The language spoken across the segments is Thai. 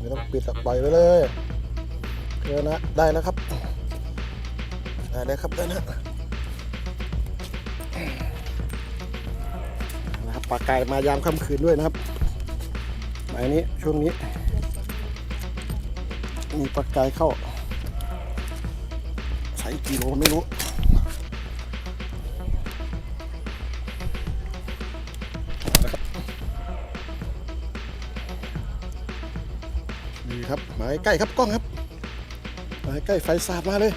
ไม่ต้องปิดตักปล่อยไว้เลยเดี๋ยวนะ ได้แล้วครับได้แล้วครับได้แล้วนะครับปลาไก่มายามค่ำคืนด้วยนะครับหมายนี้ช่วงนี้ มีปลาไก่เข้าใช้กิโลไม่รู้ มาใกล้ครับกล้องครับมาใกล้ไฟสาดมาเลย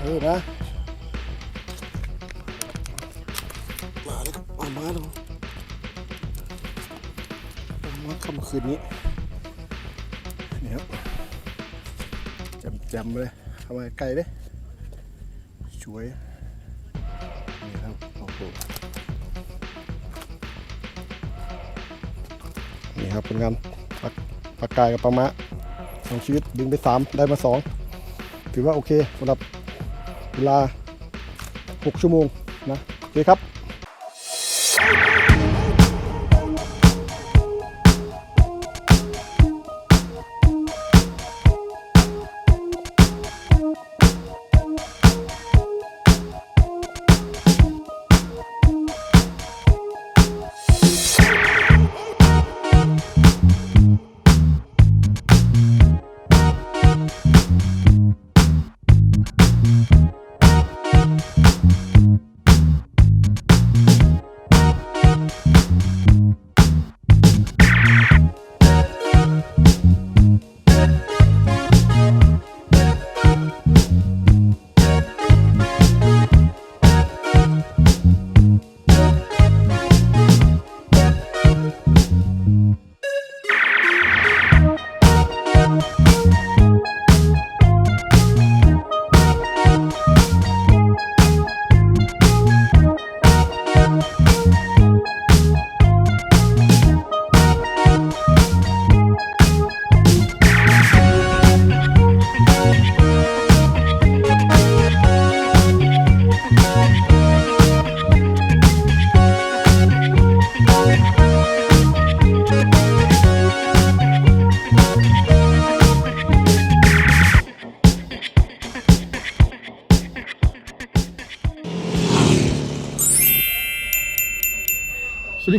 เออนะมาเลยครับเอามาแล้วเอามาค่ำคืนนี้นี่ครับจมๆเลยเข้ามาใกล้เลยช่วยนี่ครับโอ้โหนี่ครับเป็นงานปักปลากายกับปลามะ ของชีวิตดึงไปสามได้มาสองถือว่าโอเคสำหรับเวลา 6 ชั่วโมงนะโอเคครับ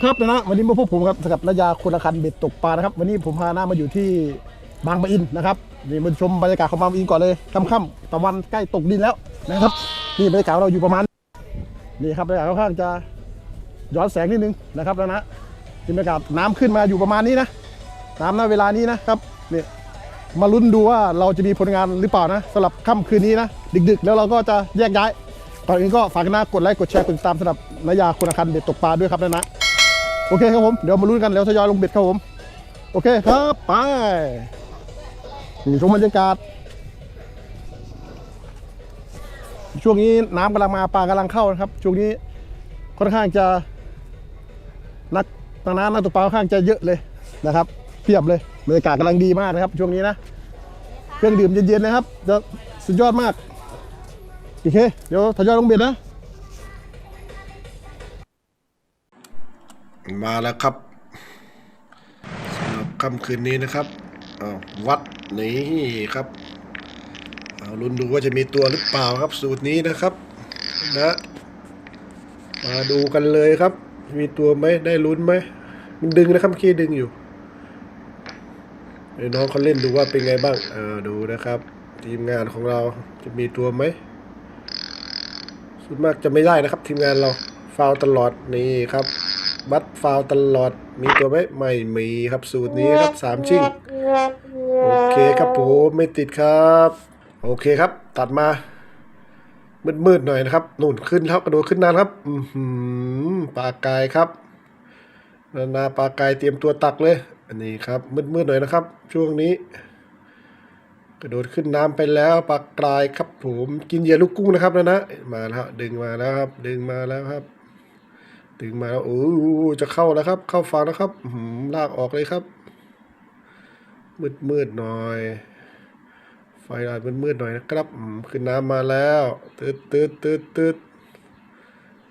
ครับนะนะวันนี้มาพบผมครับสกับนายาคนละคันเบ็ดตกปลานะครับ วันนี้ผมพาหน้ามาอยู่ที่บางปะอินนะครับนี่มาชมบรรยากาศของบางปะอินก่อนเลยค่ำๆตะวันใกล้ตกดินแล้วนะครับนี่บรรยากาศเราอยู่ประมาณนี่ครับบรรยากาศค่อนข้างจะย้อนแสงนิดนึงนะครับแล้วนะบรรยากาศน้ำขึ้นมาอยู่ประมาณนี้นะน้ำณเวลานี้นะครับนี่มาลุ้นดูว่าเราจะมีผลงานหรือเปล่านะสำหรับค่ำคืนนี้นะดึกๆ แล้วเราก็จะแยกย้ายก่อนอื่นก็ฝากหนะกดไลค์กดแชร์กดติดตามสำหรับนายาคนละคันเบ็ดตกปลาด้วยครับนะนะ โอเคครับผม เดี๋ยวมาลุ้นกันแล้วทยอยลงเบ็ดครับผม โอเคครับไปนี่ชมบรรยากาศ ช่วงนี้น้ำกำลังมาปลากำลังเข้านะครับ ช่วงนี้ค่อนข้างจะนักตาน้ำนักตกปลาค่อนข้างจะเยอะเลยนะครับเพียบเลยบรรยากาศกำลังดีมากนะครับ ช่วงนี้นะเครื่องดื่มเย็นๆนะครับจะสุดยอดมากโอเคเดี๋ยวทยอยลงเบ็ดนะ มาแล้วครับสำหรับค่ำคืนนี้นะครับวัดนี่ครับเอาลุ้นดูว่าจะมีตัวหรือเปล่าครับสูตรนี้นะครับนะมาดูกันเลยครับ มีตัวไหมได้ลุ้นไหมมันดึงนะครับเมื่อกี้ดึงอยู่เดี๋ยวน้องเขาเล่นดูว่าเป็นไงบ้างเออดูนะครับ ทีมงานของเราจะมีตัวไหมส่วนมากจะไม่ได้นะครับ ทีมงานเราฟาวตลอดนี่ครับ บัตฟาวล์ตลอด มีตัวไหมไม่มีครับสูตรนี้ครับสามชิ่ง โอเคครับผมไม่ติดครับ โอเคครับ ตัดมา มืดๆหน่อยนะครับนู่นขึ้นแล้วกระโดดขึ้นนานครับ อือหือปลากายครับ นานาปลากายเตรียมตัวตักเลย อันนี้ครับ มืดๆหน่อยนะครับ ช่วงนี้ กระโดดขึ้นน้ำไปแล้วปลากรายครับผมกินเหยื่อลูกกุ้งนะครับนะนะมาแล้วดึงมาแล้วครับ ดึงมาแล้วครับ ดึงมาแล้วโอ้จะเข้าแล้วครับ เข้าฝั่งแล้วครับหือลากออกเลยครับ มืดมืดหน่อย ไฟอาจมืดมืดหน่อยนะครับขึ้นน้ำมาแล้วตืดตืดตืดตืด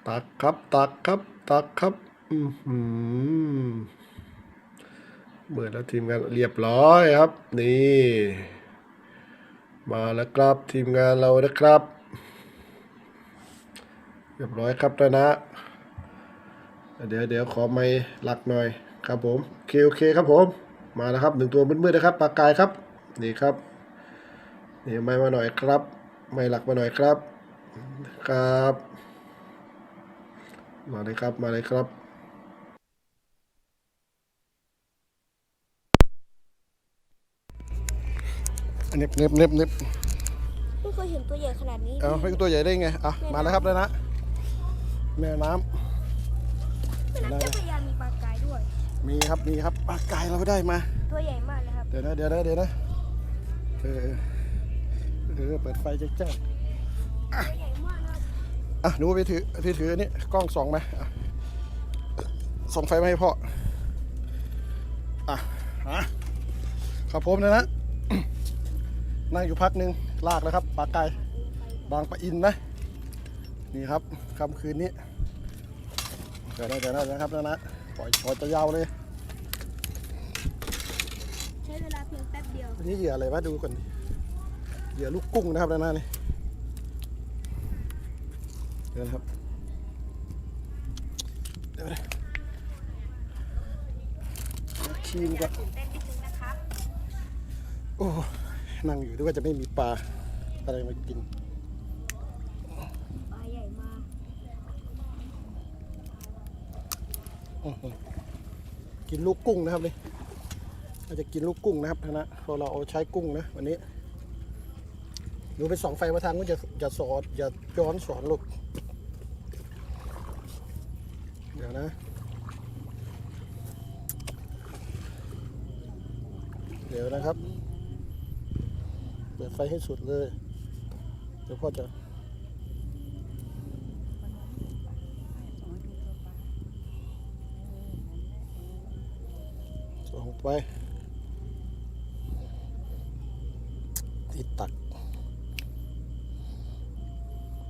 ตักครับ ตักครับ ตักครับอือหือเมื่อแล้วทีมงานเรียบร้อยครับ นี่ มาแล้วครับทีมงานเรานะครับ เรียบร้อยครับแล้วนะ เดี๋ยวเดี๋ยวขอไม่หลักหน่อยครับผมโอเคโอเคครับผมมาแล้วครับหนึ่งตัวมืดๆนะครับปลากายครับนี่ครับนี่ไม่มาหน่อยครับ ไม่หลักมาหน่อยครับครับ มาเลยครับมาเลยครับเน็บเน็บเน็บเน็บไม่เคยเห็นตัวใหญ่ขนาดนี้ เอาเป็นตัวใหญ่ได้ไงอะมาแล้วครับแล้วนะแม่น้ำ แม่น้ำเจ้าพระยามีปลากายด้วย มีครับมีครับปลากายเราได้มา ตัวใหญ่มากเลยครับ เดี๋ยวนะเดี๋ยวนะเดี๋ยวนะเออเออเปิดไฟแจ้งตัวใหญ่มากนะครับๆอะหนูไปถือถือถืออันนี้กล้องส่องไหมอะส่องไฟมาให้พ่ออะฮะครับผมนะนะนั่งอยู่พักหนึ่งลากแล้วครับปลากายบางปะอินนะ นี่ครับค่ำคืนนี้เดี๋ยวนะเดี๋ยวนะเดี๋ยวนะครับนะนะ ปล่อยปล่อยจะยาวเลย ใช้เวลาเพียงแป๊บเดียวอันนี้เหยื่ออะไรวะดูก่อนดิเหยื่อลูกกุ้งนะครับนะนะนี่เดี๋ยวนะครับเดี๋ยวนะคีมก่อนตื่นเต้นนิดนึงนะครับ โอ้ นั่งอยู่ด้วยว่าจะไม่มีปลาอะไรมากิน ปลาใหญ่มาก อื้อหือ กินลูกกุ้งนะครับนี่เราจะกินลูกกุ้งนะครับนะเพราะเราเอาใช้กุ้งนะวันนี้ดูไปสองไฟมาทางก็จะอย่าสอดอย่าย้อนสอนลูกเดี๋ยวนะ เดี๋ยวนะครับ เปิดไฟให้สุดเลย เดี๋ยวพ่อจะ ส่ง ไป ที่ตัก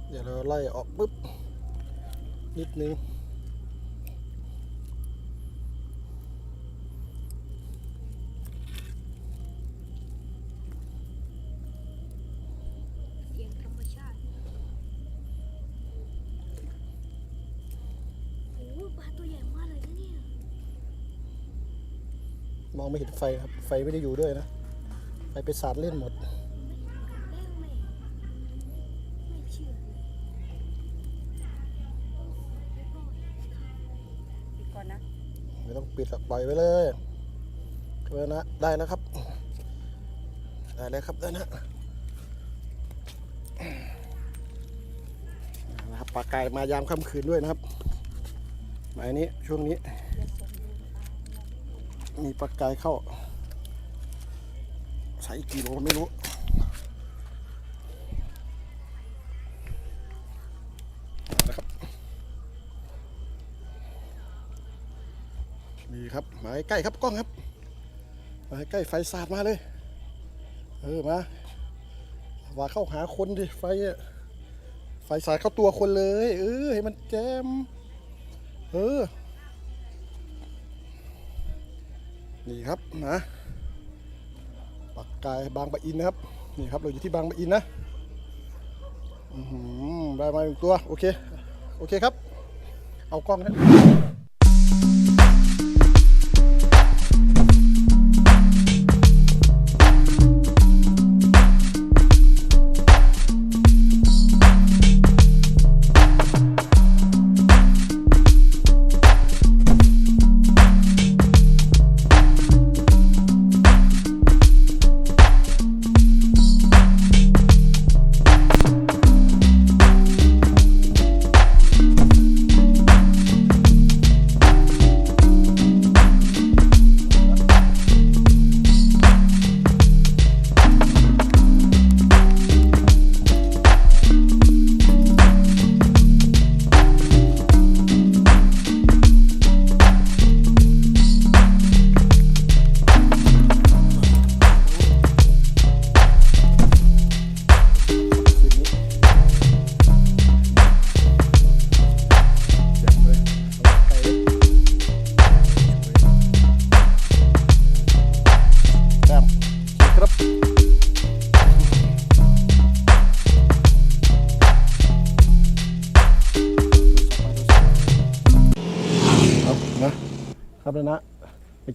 เดี๋ยวเราไล่ออกปุ๊บ นิดนึง เสียงธรรมชาติโอ้โหปลาตัวใหญ่มากเลยนะเนี่ย ม องไม่เห็นไฟครับ ไฟไม่ได้อยู่ด้วยนะ ไฟไปสาดเล่นหมดแล้วไม่ไม่เชื่อเลยปิดก่อนนะ ไม่ต้องปิดหรอกปล่อยไว้เลยเออนะ ได้แล้วครับ ได้แล้วครับได้นะนะครับปลากายมายามค่ำคืนด้วยนะครับหมายนี้ช่วงนี้ มีปลากายเข้าใส่กี่โลไม่รู้นะครับนี่ครับมาใกล้ครับกล้องครับมาใกล้ไฟสาดมาเลย เออมาว่าเข้าหาคนดิไฟไฟสาดเข้าตัวคนเลย เออให้มันแจม เออ นี่ครับนะปักกายบางปะอินนะครับนี่ครับเราอยู่ที่บางปะอินนะอือหือได้มาหนึ่งตัวโอเคโอเคครับ เอากล้องนะ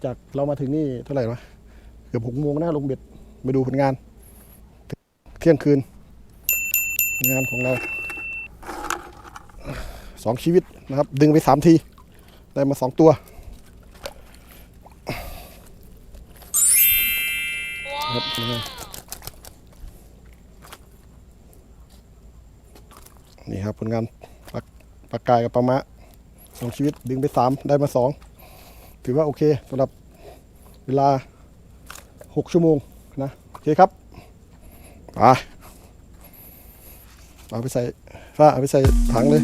จากเรามาถึงนี่เท่าไหร่วะเกือบหกโมงนะลงเบ็ดไปดูผลงาน เที่ยงคืน งานของเราสองชีวิตนะครับ ดึงไปสามที ได้มาสองตัวครับนี่ครับผลงานปลาปลากายกับปลามะสองชีวิตดึงไปสามได้มาสอง ถือว่าโอเคสำหรับเวลา 6 ชั่วโมงนะโอเคครับไปเอาไปใส่ฝ้าเอาไปใส่ถังเลย